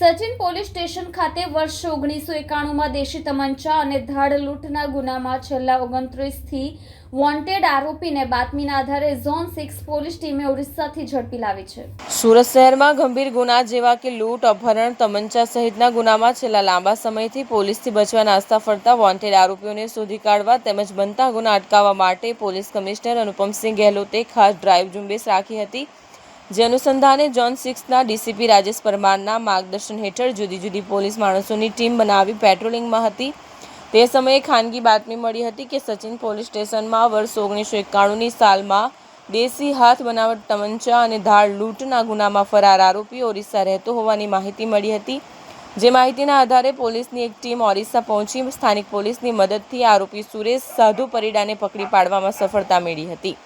Sachin police station ખાતે વર્ષ ઓગણીસો એકાણુંમાં દેશી તમંચા અને ધાડ લૂંટના ગુનામાં છેલ્લા ઓગણત્રીસથી વોન્ટેડ આરોપીને બાતમીના આધારે ઝોન સિક્સ પોલીસ ટીમે ઓરિસ્સાથી ઝડપી લાવી છે. સુરત શહેરમાં ગંભીર ગુના જેવા કે લૂંટ, અપહરણ, તમંચા સહિતના ગુનામાં છેલ્લા લાંબા સમયથી પોલીસથી બચવા નાસ્તા ફરતા વોન્ટેડ આરોપીઓને શોધી કાઢવા તેમજ બનતા ગુના અટકાવવા માટે પોલીસ કમિશનર અનુપમસિંહ ગહેલોતે ખાસ ડ્રાઇવ ઝુંબેશ રાખી હતી. જે અનુસંધાને જોન સિક્સના ડીસીપી રાજેશ પરમારના માર્ગદર્શન હેઠળ જુદી જુદી પોલીસ માણસોની ટીમ બનાવી પેટ્રોલિંગમાં હતી. તે સમયે ખાનગી બાતમી મળી હતી કે સચિન પોલીસ સ્ટેશનમાં વર્ષ ઓગણીસો એકાણુંની સાલમાં દેશી હાથ બનાવટ તમંચા અને ધાડ લૂંટના ગુનામાં ફરાર આરોપી ઓરિસ્સા રહેતો હોવાની માહિતી મળી હતી. જે માહિતીના આધારે પોલીસની એક ટીમ ઓરિસ્સા પહોંચી સ્થાનિક પોલીસની મદદથી આરોપી સુરેશ સાધુ પરિડાને પકડી પાડવામાં સફળતા મેળવી હતી.